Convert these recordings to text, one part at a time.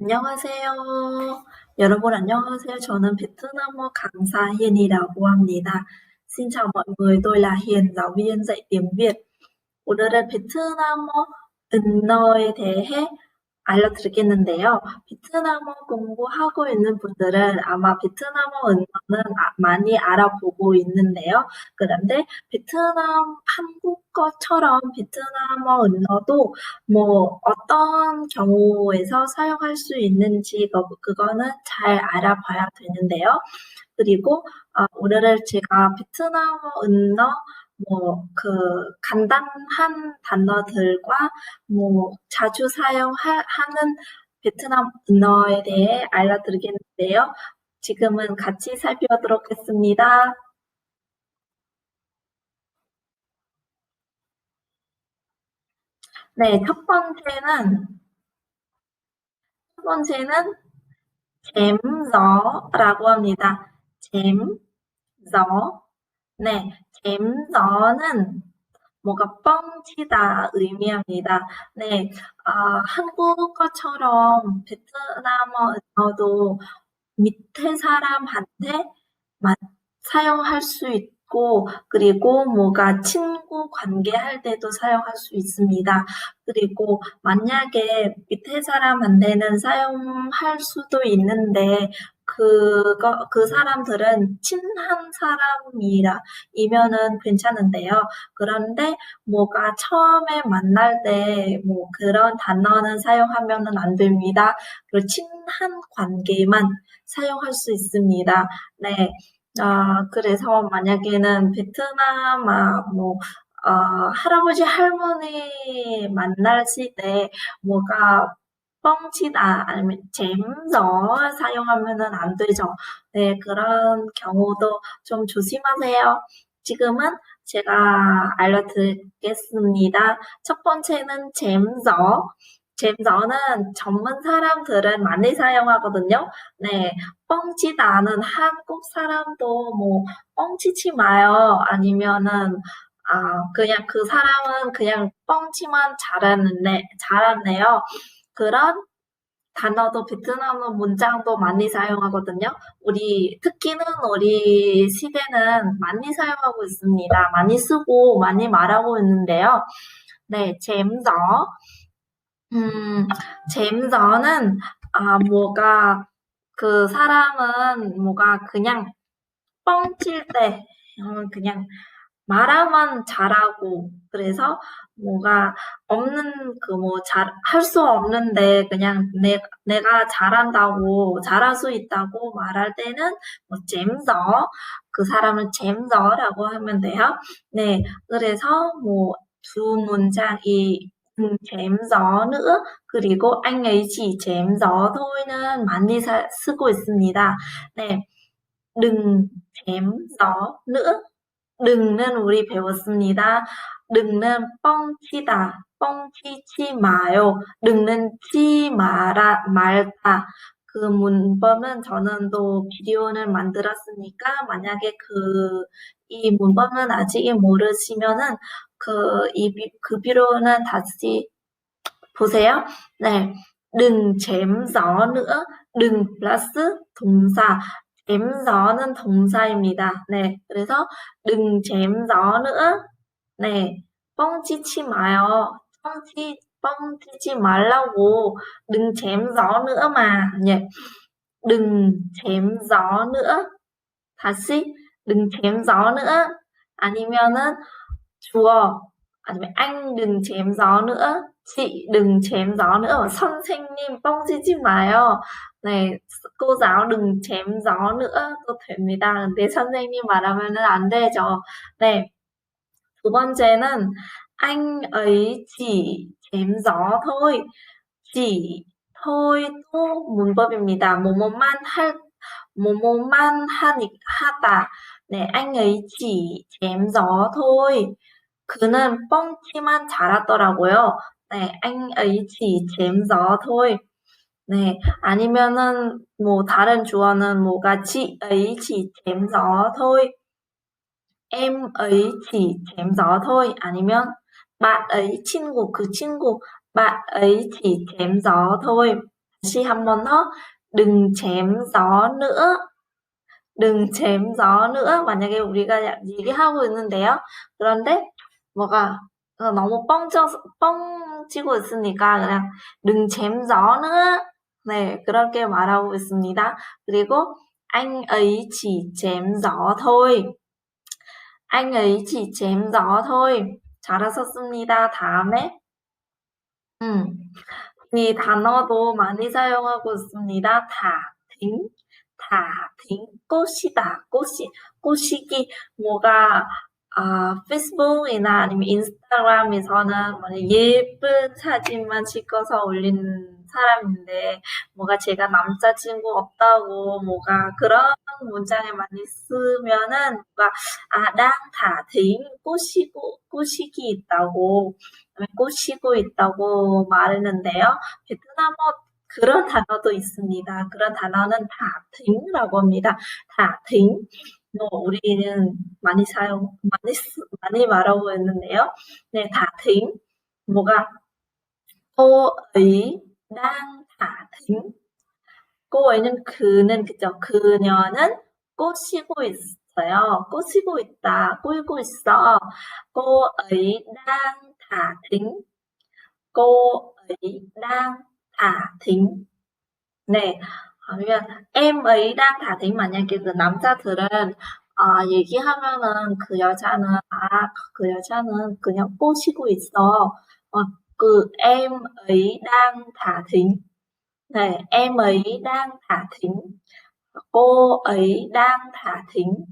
안녕하세요. 여러분 안녕하세요. 저는 베트남어 강사 Hiền 이라고 합니다. Xin chào mọi người, tôi là Hiền, giáo viên dạy tiếng Việt. 오늘은 베트남어 은어에 대해 알려드리겠는데요. 베트남어 공부하고 있는 분들은 아마 베트남어 은어는 아- 많이 알아보고 있는데요. 그런데 베트남 한국어처럼 베트남어 은어도 뭐 어떤 경우에서 사용할 수 있는지 그- 그거는 잘 알아봐야 되는데요. 그리고 아, 오늘은 제가 베트남어 은어 뭐 그 간단한 단어들과 뭐 자주 사용하는 베트남 은어에 대해 알려드리겠는데요. 지금은 같이 살펴보도록 하겠습니다. 네, 첫 번째는 첫 번째는 잼저라고 합니다. 잼저. 네, 잼저는 뭐가 뻥치다 의미합니다. 네, 아, 한국어처럼 베트남어 언어도 밑에 사람한테 마- 사용할 수 있고, 그리고 뭐가 친구 관계할 때도 사용할 수 있습니다. 그리고 만약에 밑에 사람한테는 사용할 수도 있는데, 그거, 그 사람들은 친한 사람이라, 이면은 괜찮은데요. 그런데 뭐가 처음에 만날 때 뭐 그런 단어는 사용하면은 안 됩니다. 그 친한 관계만 사용할 수 있습니다. 네. 아, 그래서 만약에는 베트남, 아, 뭐, 어, 할아버지, 할머니 만나실 때 뭐가 뻥치다 아니면 잼저 사용하면은 안 되죠. 네, 그런 경우도 좀 조심하세요. 지금은 제가 알려드리겠습니다. 첫 번째는 잼저. 잼저는 전문 사람들은 많이 사용하거든요. 네, 뻥치다는 한국 사람도 뭐 뻥치지 마요. 아니면은 아, 그냥 그 사람은 그냥 뻥치만 잘하는데 잘하네요. 그런 단어도 베트남어 문장도 많이 사용하거든요. 우리 특히는 우리 시대는 많이 사용하고 있습니다. 많이 쓰고 많이 말하고 있는데요. 네, 잼저. 음, 잼저는 아, 뭐가 그 사람은 뭐가 그냥 뻥칠 때 어, 그냥 말하면 잘하고 그래서 뭐가 없는 그 뭐 잘 할 수 없는데 그냥 내, 내가 잘한다고 잘할 수 있다고 말할 때는 뭐 잼저 그 사람을 잼저라고 하면 돼요. 네, 그래서 뭐 두 문장이 음, 잼저 nữa 그리고 anh ấy chỉ 잼저 thoi는 많이 사, 쓰고 있습니다. 네, đừng. Đừng,는 우리 배웠습니다. đừng,는 뻥치다, 뻥치지 마요. đừng,는 치 마라, 말다. 그 문법은 저는 또 비디오를 만들었으니까 만약에 그, 이 문법은 아직 모르시면은 그, 이, 그 비디오는 다시 보세요. 네. đừng chém 동사. 잼저는 동사입니다. 네, 그래서 đừng chém gió nữa. 네, 뻥치지 마요. 뻥치, 뻥치지 말라고. đừng chém gió nữa mà. 네, đừng chém gió nữa. 다시 đừng chém gió nữa. 아니면은 주어 아니면 anh đừng chém gió nữa. chị đừng chém gió nữa. 선생님 뻥치지 마요. 네, cô giáo đừng chém gió nữa 또 됩니다. 근데 선생님 말하면은 안 되죠. 네. 두 번째는 thôi. chỉ thôi 또 문법입니다. 뭐뭐만 할 뭐뭐만 하니 하다. 네, chém gió thôi. 그는 뻥치만 잘하더라고요. 네, chém gió thôi. 네, 아니면은 뭐 다른 주어는 뭐가 gió thôi. em ấy chỉ chém gió thôi. 아니면 ấy 친구 그 친구 chém gió thôi. 다시 한 번 더. đừng chém gió nữa. đừng chém gió nữa. 만약에 우리가 얘기하고 있는데요. 그런데 뭐가 너무 뻥쳐, 뻥치고 있으니까 그냥 đừng chém gió nữa. 네, 그렇게 말하고 있습니다. 그리고 anh ấy chỉ chém gió thôi. anh ấy chỉ chém gió thôi. 잘하셨습니다. 다음에 음, 이 단어도 많이 사용하고 있습니다. 다딩, 다딩, 꽃이다, 꽃이, 꽃이기 뭐가 아, 페이스북이나 아니면 인스타그램에서는 뭐 예쁜 사진만 찍어서 올리는 사람인데 뭐가 제가 남자친구 없다고 뭐가 그런 문장을 많이 쓰면은 뭐가 아랑 다들 꼬시고 꼬시기 있다고 꼬시고 있다고 말했는데요. 베트남어 그런 단어도 있습니다. 그런 단어는 다팅이라고 합니다. 다팅. 뭐 우리는 많이 사용 많이 쓰, 많이 말하고 있는데요. 네, 다팅. 뭐가 또의 cô ấy는 그는 그죠? 그녀는 꼬시고 있어요. 꼬시고 있다. 꼬이고 있어. ấy đang thả thính. 네. 그러면 em ấy đang 만약에 그 남자들은 아, 얘기하면은 그 여자는 아, 그 여자는 그냥 꼬시고 있어. 어, 그 em ấy đang thả thính. 네, em ấy đang thả thính. cô ấy đang thả thính.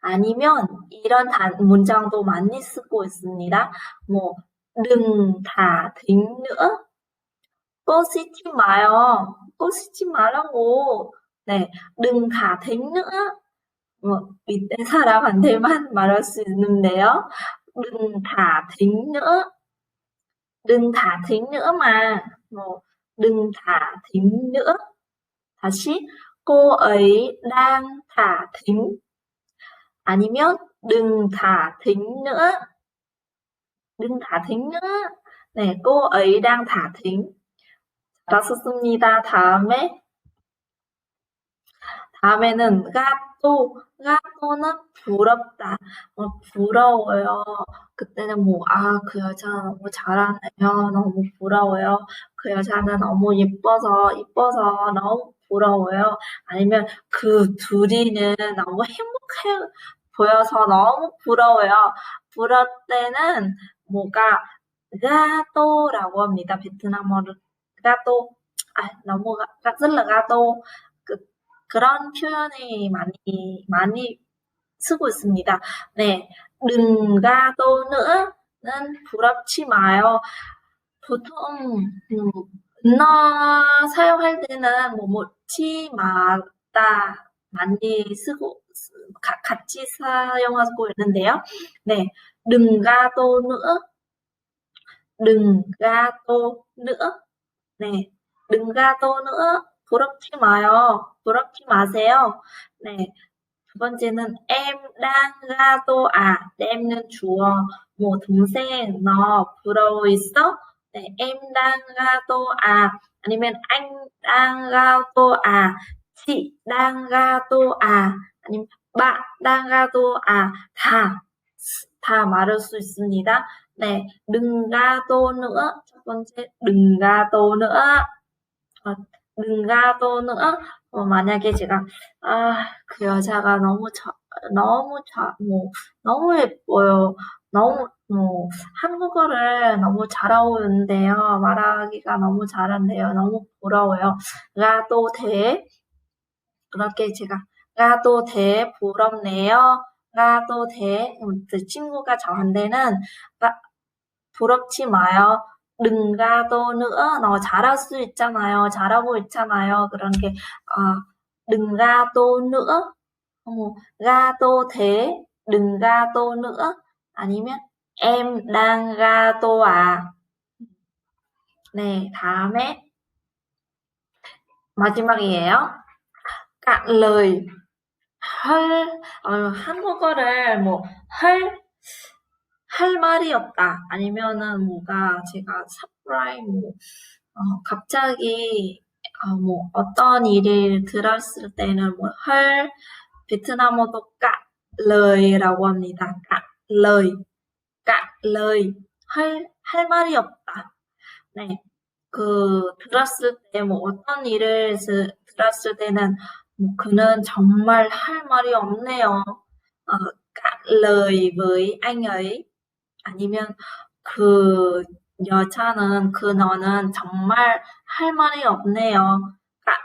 아니면 이런 단, 문장도 많이 쓰고 있습니다. 뭐 thính nữa. 꼬시지 마요. 꼬시지 말라고. 네, thính nữa. 뭐 밑에 사람한테만 말할 수 있는데요. thính nữa. đừng thả thính nữa mà. 뭐, đừng thả thính nữa. 다시, cô ấy đang thả thính. 아니면, đừng thả thính nữa. đừng thả thính nữa. 네, cô ấy đang thả thính. 잘하셨습니다. 다음에, 다음에는 가 또, 가또는 부럽다. 어, 부러워요. 그때는 뭐, 아, 그 여자 너무 잘하네요. 너무 부러워요. 그 여자는 너무 예뻐서, 이뻐서 너무 부러워요. 아니면 그 둘이는 너무 행복해 보여서 너무 부러워요. 부러울 때는 뭐가 가또라고 합니다. 베트남어로 가또. 아, 너무 가, rất là 가또. 그, 그런 표현이 많이, 많이 쓰고 있습니다. 네. gato nữa,는 부럽지 마요. 보통 음, 너 사용할 때는 뭐 뭐지 마다 많이 쓰고 가, 같이 사용하고 있는데요. 네, đừng gato nữa. 네, đừng. 부럽지 마요. 부럽지 마세요. 네, 두 번째는 em đang gato à. em는 주어. 뭐 동생 너 부러워 있어? 네, em đang gato à. 아니면 anh à. chị đang gato à. 아니면 đang gato à. 다, 다 말할 수 있습니다. 네, đừng gato nữa. 첫 번째, đừng gato nữa. 어, đừng gato nữa. 어, 만약에 제가 아, 그 여자가 너무 저, 너무 자, 뭐 너무 예뻐요. 너무 뭐 한국어를 너무 잘하고 있는데요. 말하기가 너무 잘한대요. 너무 부러워요. 가도 돼. 그렇게 제가 가도 돼 부럽네요. 가도 돼. 그 친구가 저한테는 부럽지 마요. Đừng gato nữa. 너 잘할 수 있잖아요. 잘하고 있잖아요. 그런 게 아, đừng gato nữa. 어, gato thế. đừng gato nữa. 아니면 em đang gato à. 네, 다음에 마지막이에요. cạn lời. 할, 어, 한국어를 뭐, 할, 할 말이 없다. 아니면은 뭐가 제가 서프라이 뭐 어, 갑자기 아, 뭐 어떤 일을 들었을 때는 뭐 헐, 베트남어도 까 lời 라고 합니다. 까 lời, 까 lời, 할, 할 말이 없다. 네, 그 들었을 때 뭐 어떤 일을 스- 들었을 때는 뭐 그는 정말 할 말이 없네요. 어, cả lời với 아니면 그 여자는 그 너는 정말 할 말이 없네요.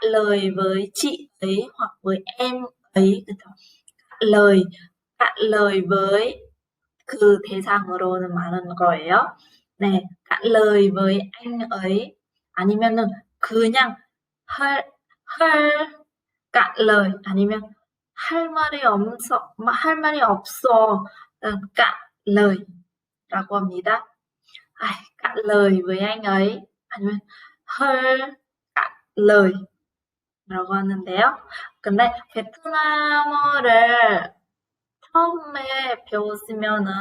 lời với chị ấy hoặc với em ấy cả lời với 그 대상으로는 말하는 거예요. 네, lời với anh ấy 아니면은 그냥 할, 할, lời 아니면 할 말이 없어, 할 말이 없어, 음, lời 라고 합니다. Ai, cả lời với anh ấy 아니면 헐 cả lời 라고 하는데요. 근데 베트남어를 처음에 배웠으면은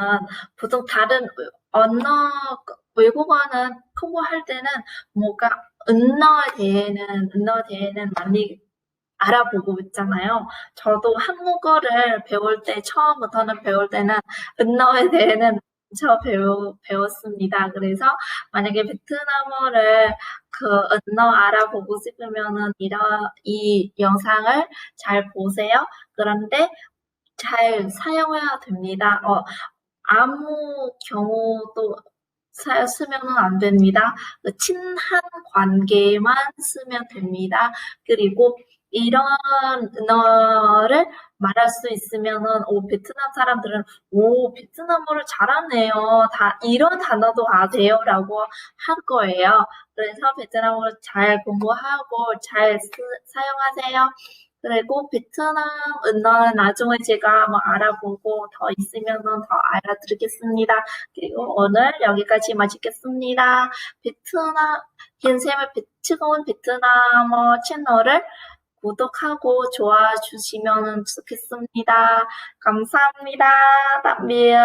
보통 다른 언어 외국어는 공부할 때는 뭔가 은어에 대해는 은어에 대해는 많이 알아보고 있잖아요. 저도 한국어를 배울 때 처음부터는 배울 때는 은어에 대해는 저 배우, 배웠습니다. 그래서 만약에 베트남어를 그 은어 알아보고 싶으면은 이런 이 영상을 잘 보세요. 그런데 잘 사용해야 됩니다. 어, 아무 경우도 사- 쓰면은 안 됩니다. 그 친한 관계만 쓰면 됩니다. 그리고 이런 언어를 말할 수 있으면은 오 베트남 사람들은 오 베트남어를 잘하네요. 다 이런 단어도 아세요라고 할 거예요. 그래서 베트남어를 잘 공부하고 잘 쓰- 사용하세요. 그리고 베트남 언어는 나중에 제가 뭐 알아보고 더 있으면은 더 알려드리겠습니다. 그리고 오늘 여기까지 마치겠습니다. 베트남 흰샘의 베- 즐거운 베트남어 채널을 구독하고 좋아해 주시면 좋겠습니다. 감사합니다. 特别